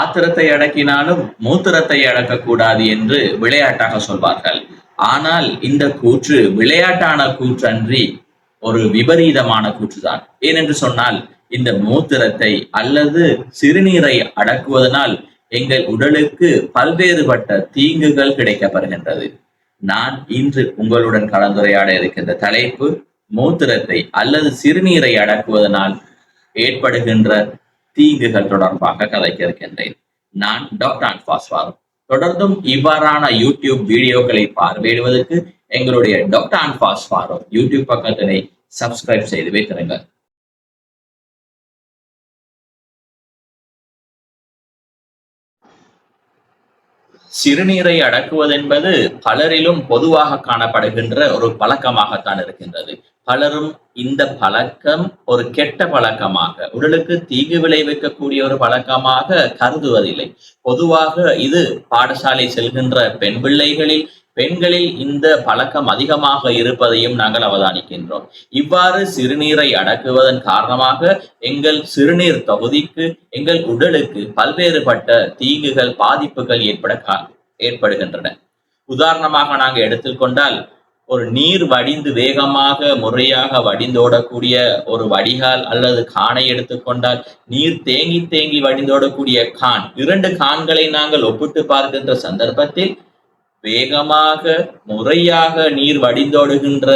ஆத்திரத்தை அடக்கினாலும் மூத்திரத்தை அடக்கக்கூடாது என்று விளையாட்டாக சொல்வார்கள். ஆனால் இந்த கூற்று விளையாட்டான கூற்றன்றி ஒரு விபரீதமான கூற்றுதான். ஏனென்று சொன்னால் இந்த மூத்திரத்தை அல்லது சிறுநீரை அடக்குவதனால் எங்கள் உடலுக்கு பல்வேறுபட்ட தீங்குகள் கிடைக்கப்படுகின்றது. நான் இன்று உங்களுடன் கலந்துரையாட இருக்கின்ற தலைப்பு மூத்திரத்தை அல்லது சிறுநீரை அடக்குவதனால் ஏற்படுகின்ற தீங்குகள் தொடர்பாக கதைக்க இருக்கின்றேன் நான் டாக்டர் அன்பாஸ்வார் தொடர்ந்தும் இவ்வாறான யூடியூப் வீடியோக்களை பார்வையிடுவதற்கு எங்களுடைய டாக்டர் அன்பாஸ் யூடியூப் பக்கத்தினை சப்ஸ்கிரைப் செய்து வைத்திருங்கள். சிறுநீரை அடக்குவதென்பது பலரிலும் பொதுவாக காணப்படுகின்ற ஒரு பழக்கமாகத்தான் இருக்கின்றது. பலரும் இந்த பழக்கம் ஒரு கெட்ட பழக்கமாக உடலுக்கு தீங்கு விளைவிக்கக்கூடிய ஒரு பழக்கமாக கருதுவதில்லை. பொதுவாக இது பாடசாலை செல்கின்ற பெண் பிள்ளைகளில் பெண்களில் இந்த பழக்கம் அதிகமாக இருப்பதையும் நாங்கள் அவதானிக்கின்றோம். இவ்வாறு சிறுநீரை அடக்குவதன் காரணமாக எங்கள் சிறுநீர் தொகுதிக்கு எங்கள் உடலுக்கு பல்வேறுபட்ட தீங்குகள் பாதிப்புகள் ஏற்பட கா- ஏற்படுகின்றன. உதாரணமாக நாங்கள் எடுத்துக்கொண்டால் ஒரு நீர் வடிந்து வேகமாக முறையாக வடிந்தோடக்கூடிய ஒரு வடிகால் அல்லது கானை எடுத்துக்கொண்டால் நீர் தேங்கி தேங்கி வடிந்தோடக்கூடிய கான். இரண்டு கான்களை நாங்கள் ஒப்பிட்டு பார்க்கின்ற சந்தர்ப்பத்தில் வேகமாக முறையாக நீர் வடிந்தோடுகின்ற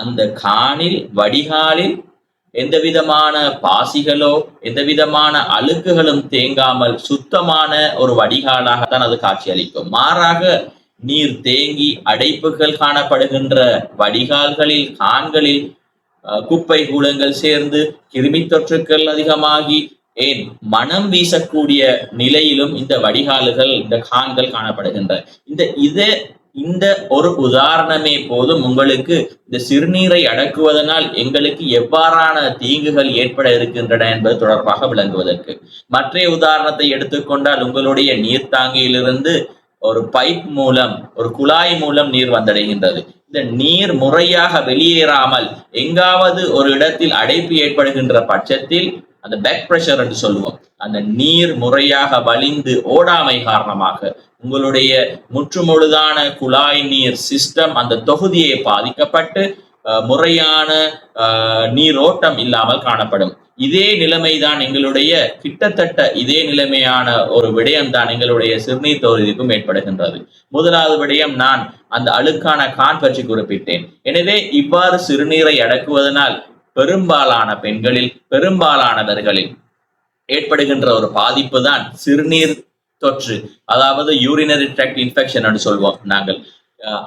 அந்த கானில் வடிகாலில் எந்த விதமான பாசிகளோ எந்த விதமான அழுக்குகளும் தேங்காமல் சுத்தமான ஒரு வடிகாலாகத்தான் அது காட்சியளிக்கும். மாறாக நீர் தேங்கி அடைப்புகள் காணப்படுகின்ற வடிகால்களில் கான்களில் அஹ், குப்பை கூலங்கள் சேர்ந்து கிருமி தொற்றுக்கள் அதிகமாகி ஏன் மனம் வீசக்கூடிய நிலையிலும் இந்த வடிகால்கள் இந்த கான்கள் காணப்படுகின்றன. இந்த இதே இந்த ஒரு உதாரணமே போதும் உங்களுக்கு. இந்த சிறுநீரை அடக்குவதனால் எங்களுக்கு எவ்வாறான தீங்குகள் ஏற்பட இருக்கின்றன என்பது தொடர்பாக விளங்குவதற்கு. மற்ற உதாரணத்தை எடுத்துக்கொண்டால் உங்களுடைய நீர்த்தாங்கியிலிருந்து ஒரு பைப் மூலம் ஒரு குழாய் மூலம் நீர் வந்தடைகின்றது. இந்த நீர் முறையாக வெளியேறாமல் எங்காவது ஒரு இடத்தில் அடைப்பு ஏற்படுகின்ற பட்சத்தில் அந்த பேக் பிரஷர் என்று சொல்லுவோம். அந்த நீர் முறையாக வலிந்து ஓடாமை காரணமாக உங்களுடைய முற்றுமுழுதான குழாய் நீர் சிஸ்டம் அந்த தொகுதியை பாதிக்கப்பட்டு அஹ், முறையான நீர் நீரோட்டம் இல்லாமல் காணப்படும். இதே நிலைமைதான் எங்களுடைய கிட்டத்தட்ட இதே நிலைமையான ஒரு விடயம் தான் எங்களுடைய சிறுநீர் தொகுதிக்கும் ஏற்படுகின்றது. முதலாவது விடயம் நான் அந்த அழுக்கான கான் பற்றி குறிப்பிட்டேன். எனவே இவ்வாறு சிறுநீரை அடக்குவதனால் பெரும்பாலான பெண்களில் பெரும்பாலானவர்களில் ஏற்படுகின்ற ஒரு பாதிப்பு தான் சிறுநீர் தொற்று. அதாவது யூரினரி ட்ராக்ட் இன்ஃபெக்ஷன் என்று சொல்வோம் நாங்கள்.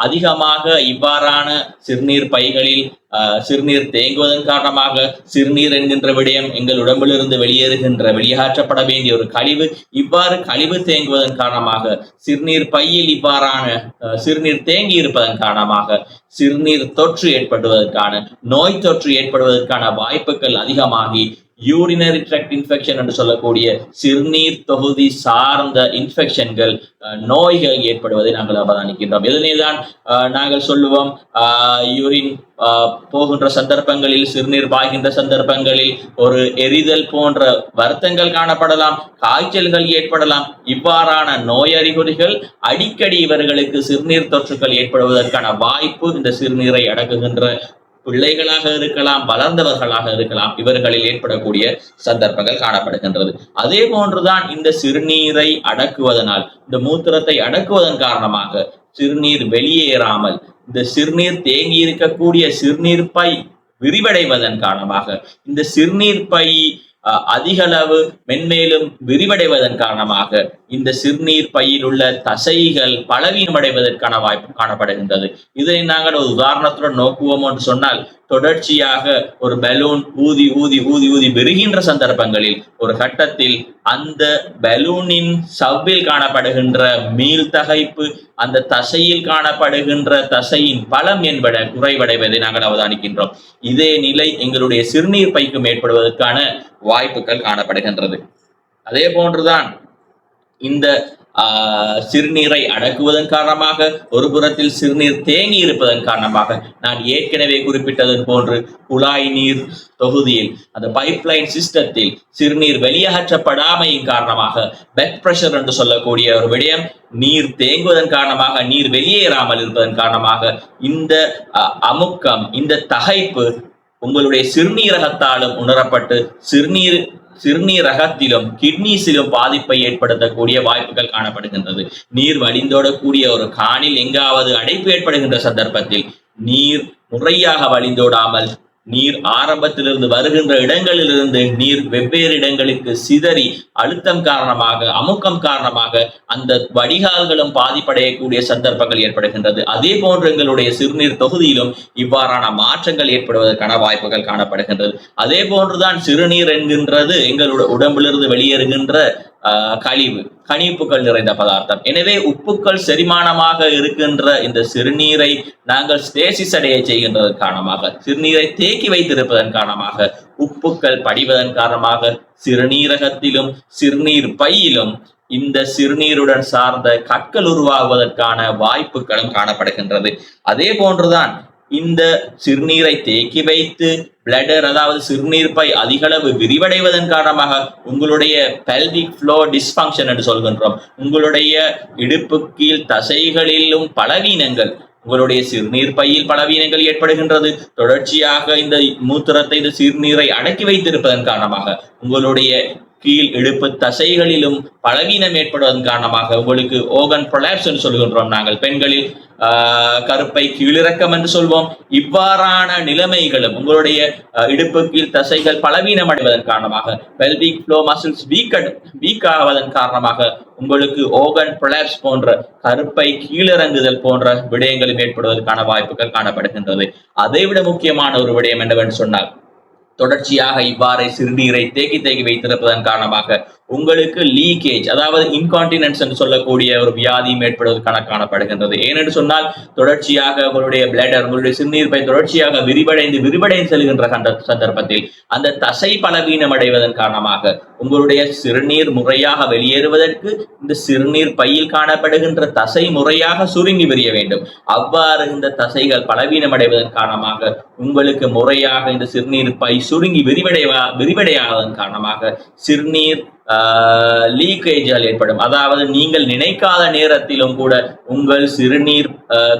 அதிகமாக இவ்வாறான சிறுநீர் பைகளில் அஹ், சிறுநீர் தேங்குவதன் காரணமாக சிறுநீர் என்கின்ற விடயம் எங்கள் உடம்பிலிருந்து வெளியேறுகின்ற வெளியேற்றப்பட வேண்டிய ஒரு கழிவு இவ்வாறு கழிவு தேங்குவதன் காரணமாக சிறுநீர் பையில் இவ்வாறான அஹ், சிறுநீர் தேங்கி இருப்பதன் காரணமாக சிறுநீர் தொற்று ஏற்படுவதற்கான நோய் தொற்று ஏற்படுவதற்கான வாய்ப்புகள் அதிகமாகி யூரினரி ட்ராக்ட் இன்ஃபெக்ஷன் என்று சொல்லக்கூடிய சிறுநீர் தொகுதி சார்ந்த இன்ஃபெக்ஷன்கள் நோய்கள் ஏற்படுவதை நாங்கள் அவதானிக்கின்றோம். இதனைதான் அஹ், நாங்கள் சொல்லுவோம்? யூரின் போகின்ற சந்தர்ப்பங்களில் சிறுநீர் பாய்கின்ற சந்தர்ப்பங்களில் ஒரு எரிதல் போன்ற வருத்தங்கள் காணப்படலாம் காய்ச்சல்கள் ஏற்படலாம். இவ்வாறான நோய் அறிகுறிகள் அடிக்கடி இவர்களுக்கு சிறுநீர் தொற்றுகள் ஏற்படுவதற்கான வாய்ப்பு இந்த சிறுநீரை அடக்குகின்ற பிள்ளைகளாக இருக்கலாம் வளர்ந்தவர்களாக இருக்கலாம் இவர்களில் ஏற்படக்கூடிய சந்தர்ப்பங்கள் காணப்படுகின்றது. அதே போன்றுதான் இந்த சிறுநீரை அடக்குவதனால் இந்த மூத்திரத்தை அடக்குவதன் காரணமாக சிறுநீர் வெளியேறாமல் இந்த சிறுநீர் தேங்கி இருக்கக்கூடிய சிறுநீர் பை விரிவடைவதன் காரணமாக இந்த சிறுநீர் பை அஹ், அதிகளவு மென்மேலும் விரிவடைவதன் காரணமாக இந்த சிறுநீர் பையில் உள்ள தசைகள் பலவீனமடைவதற்கான வாய்ப்பு காணப்படுகின்றது. இதனை நாங்கள் ஒரு உதாரணத்துடன் நோக்குவோம் என்று சொன்னால் தொடர்ச்சியாக ஒரு பலூன் ஊதி ஊதி ஊதி ஊதி பெறுகின்ற சந்தர்ப்பங்களில் ஒரு கட்டத்தில் அந்த பலூனின் சவ்வில் காணப்படுகின்ற மீள் தகைப்பு அந்த தசையில் காணப்படுகின்ற தசையின் பலம் என்பட குறைவடைவதை நாங்கள் அவதானிக்கின்றோம். இதே நிலை எங்களுடைய சிறுநீர் பைக்கும் ஏற்படுவதற்கான வாய்ப்புகள் காணப்படுகின்றது. அதே போன்றுதான் இந்த ஆஹ், சிறுநீரை அடக்குவதன் காரணமாக ஒரு புறத்தில் சிறுநீர் தேங்கி இருப்பதன் காரணமாக நான் ஏற்கனவே குறிப்பிட்டது போன்று குழாய் நீர் தொகுதியில் அந்த பைப்லைன் சிஸ்டத்தில் சிறுநீர் வெளியேற்றப்படாமையின் காரணமாக பெட் பிரஷர் என்று சொல்லக்கூடிய ஒரு விடயம் நீர் தேங்குவதன் காரணமாக நீர் வெளியேறாமல் இருப்பதன் காரணமாக இந்த அஹ், அமுக்கம் இந்த தகைப்பு உங்களுடைய சிறுநீரகத்தாலும் உணரப்பட்டு சிறுநீர் சிறுநீரகத்திலும் கிட்னிஸிலும் பாதிப்பை ஏற்படுத்தக்கூடிய வாய்ப்புகள் காணப்படுகின்றது. நீர் வழிந்தோடக்கூடிய ஒரு காணில் எங்காவது அடைப்பு ஏற்படுகின்ற சந்தர்ப்பத்தில் நீர் முறையாக வழிந்தோடாமல் நீர் ஆரம்பத்திலிருந்து வருகின்ற இடங்களிலிருந்து நீர் வெவ்வேறு இடங்களுக்கு சிதறி அழுத்தம் காரணமாக அமுக்கம் காரணமாக அந்த வடிகால்களும் பாதிப்படையக்கூடிய சந்தர்ப்பங்கள் ஏற்படுகின்றது. அதே போன்று எங்களுடைய சிறுநீர் தொகுதியிலும் இவ்வாறான மாற்றங்கள் ஏற்படுவதற்கான வாய்ப்புகள் காணப்படுகின்றது. அதே போன்றுதான் சிறுநீர் என்கின்றது எங்களுடைய உடம்பிலிருந்து வெளியேறுகின்ற கழிவு. கணிப்புகள் நிறைந்த பதார்த்தம். எனவே உப்புக்கள் செரிமானமாக இருக்கின்ற இந்த சிறுநீரை நாங்கள் ஸ்டேசிஸ் அடைய செய்கின்றதன் காரணமாக சிறுநீரை தேக்கி வைத்திருப்பதன் காரணமாக உப்புக்கள் படிவதன் காரணமாக சிறுநீரகத்திலும் சிறுநீர் பையிலும் இந்த சிறுநீருடன் சார்ந்த கற்கள் உருவாகுவதற்கான வாய்ப்புகளும் காணப்படுகின்றது. அதே போன்றுதான் இந்த சிறுநீரை தேக்கி வைத்து பிளடர் அதாவது சிறுநீர் பை அதிகளவு விரிவடைவதன் காரணமாக உங்களுடைய பெல்விக் ஃப்ளோ டிஸ்ஃபங்க்ஷன் என்று சொல்கின்றோம். உங்களுடைய இடுப்பு கீழ் தசைகளிலும் பலவீனங்கள் உங்களுடைய சிறுநீர் பையில் பலவீனங்கள் ஏற்படுகின்றது. தொடர்ச்சியாக இந்த மூத்திரத்தை இந்த சிறுநீரை அடக்கி வைத்திருப்பதன் காரணமாக உங்களுடைய கீழ் இடுப்பு தசைகளிலும் பலவீனம் ஏற்படுவதன் காரணமாக உங்களுக்கு ஓகன் ப்ரொலாப்ஸ் என்று சொல்கின்றோம் நாங்கள். பெண்களில் கருப்பை கீழிறக்கம் என்று சொல்வோம். இவ்வாறான நிலைமைகளும் உங்களுடைய இடுப்பு கீழ் தசைகள் பலவீனம் அடைவதன் காரணமாக pelvic floor muscles weak weak ஆவதன் காரணமாக உங்களுக்கு ஓகன் ப்ரொலாப்ஸ் போன்ற கருப்பை கீழிறங்குதல் போன்ற விடயங்களும் ஏற்படுவதற்கான வாய்ப்புகள் காணப்படுகின்றது. அதைவிட முக்கியமான ஒரு விடயம் என்னவென்று சொன்னால் தொடர்ச்சியாக இவ்வாறே சிறுநீரை தேக்கி தேக்கி வைத்திருப்பதன் காரணமாக உங்களுக்கு லீக்கேஜ் அதாவது இன்கான்டினன்ஸ் என்று சொல்லக்கூடிய ஒரு வியாதியும் ஏற்படுவதற்கான காணப்படுகின்றது ஏனென்று சொன்னால் தொடர்ச்சியாக உங்களுடைய பிளடர் உங்களுடைய சிறுநீர் பை தொடர்ச்சியாக விரிவடைந்து விரிவடைந்து செல்கின்ற சந்தர்ப்பத்தில் அந்த தசை பலவீனம் அடைவதன் காரணமாக உங்களுடைய சிறுநீர் முறையாக வெளியேறுவதற்கு இந்த சிறுநீர் பையில் காணப்படுகின்ற தசை முறையாக சுருங்கி விரிய வேண்டும். அவ்வாறு இந்த தசைகள் பலவீனம் அடைவதன் காரணமாக உங்களுக்கு முறையாக இந்த சிறுநீர் பை சுருங்கி விரிவடைவா விரிவடையாததன் காரணமாக சிறுநீர் லீக்கேஜால் ஏற்படும். அதாவது நீங்கள் நினைக்காத நேரத்திலும் கூட உங்கள் சிறுநீர்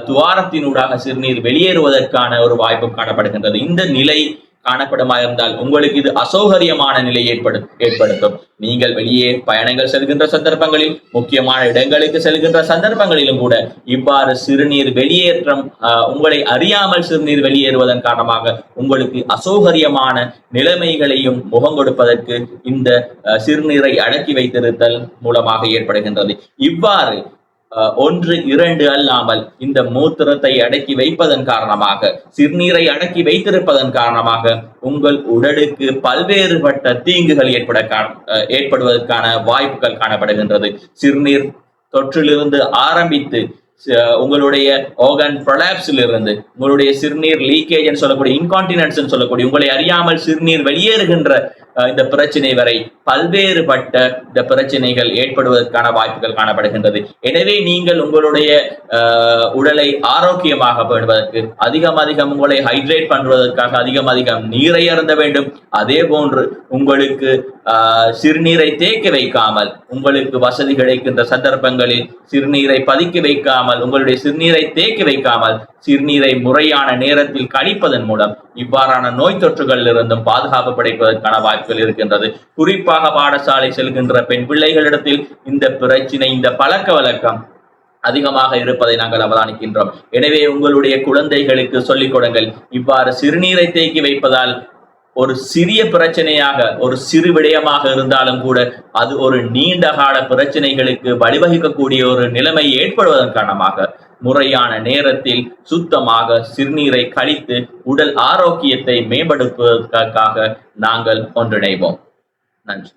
துவாரத்தினூடாக சிறுநீர் வெளியேறுவதற்கான ஒரு வாய்ப்பு காணப்படுகின்றது. இந்த நிலை காணப்படுமா இருந்தால் உங்களுக்கு இது அசௌகரியமான நிலை ஏற்படு ஏற்படுத்தும். நீங்கள் வெளியே பயணங்கள் செல்கின்ற சந்தர்ப்பங்களில் முக்கியமான இடங்களுக்கு செல்கின்ற சந்தர்ப்பங்களிலும் கூட இவ்வாறு சிறுநீர் வெளியேற்றம் உங்களை அறியாமல் சிறுநீர் வெளியேறுவதன் காரணமாக உங்களுக்கு அசௌகரியமான நிலைமைகளையும் முகம் கொடுப்பதற்கு இந்த சிறுநீரை அடக்கி வைத்திருத்தல் மூலமாக ஏற்படுகின்றது. இவ்வாறு ஒன்று இரண்டு அல்லாமல் இந்த மூத்திரத்தை அடக்கி வைப்பதன் காரணமாக சிறுநீரை அடக்கி வைத்திருப்பதன் காரணமாக உங்கள் உடலுக்கு பல்வேறுபட்ட தீங்குகள் ஏற்பட அஹ், ஏற்படுவதற்கான வாய்ப்புகள் காணப்படுகின்றது. சிறுநீர் தொற்றிலிருந்து ஆரம்பித்து உங்களுடைய ஓகன் ப்ரொலாப்ஸில் இருந்து உங்களுடைய சிறுநீர் லீக்கேஜ் சொல்லக்கூடிய இன்கான்டினன்ஸ் சொல்லக்கூடிய உங்களை அறியாமல் சிறுநீர் வெளியேறுகின்ற இந்த பிரச்சனை வரை பல்வேறுபட்ட இந்த பிரச்சனைகள் ஏற்படுவதற்கான வாய்ப்புகள் காணப்படுகின்றது. எனவே நீங்கள் உங்களுடைய உடலை ஆரோக்கியமாக பேணுவதற்கு அதிகம் அதிகம் உங்களை ஹைட்ரேட் பண்ணுவதற்காக அதிகம் அதிகம் நீரை அருந்த வேண்டும். அதே போன்று உங்களுக்கு ஆஹ், சிறுநீரை தேக்க வைக்காமல் உங்களுக்கு வசதி கிடைக்கின்ற சந்தர்ப்பங்களில் சிறுநீரை பதுக்கி வைக்காமல் உங்களுடைய சிறுநீரை தேக்கி வைக்காமல் சிறுநீரை முறையான நேரத்தில் கழிப்பதன் மூலம் இவ்வாறான நோய் தொற்றுகளில் இருந்தும் பாதுகாப்பு படைப்பதற்கான வாய்ப்பு வாய்ப்புகள் இருக்கின்றது. குறிப்பாக பாடசாலை செல்கின்ற பெண் பிள்ளைகளிடத்தில் இந்த பிரச்சினை இந்த பழக்க வழக்கம் அதிகமாக இருப்பதை நாங்கள் அவதானிக்கின்றோம். எனவே உங்களுடைய குழந்தைகளுக்கு சொல்லிக் கொடுங்கள். இவ்வாறு சிறுநீரை தேக்கி வைப்பதால் ஒரு சிறிய பிரச்சனையாக ஒரு சிறு விடயமாக இருந்தாலும் கூட அது ஒரு நீண்ட கால பிரச்சனைகளுக்கு வழிவகுக்கக்கூடிய ஒரு நிலைமை ஏற்படுவதன் காரணமாக முறையான நேரத்தில் சுத்தமாக சிறுநீரை கழித்து உடல் ஆரோக்கியத்தை மேம்படுத்துவதற்காக நாங்கள் ஒன்றிணைவோம். நன்றி.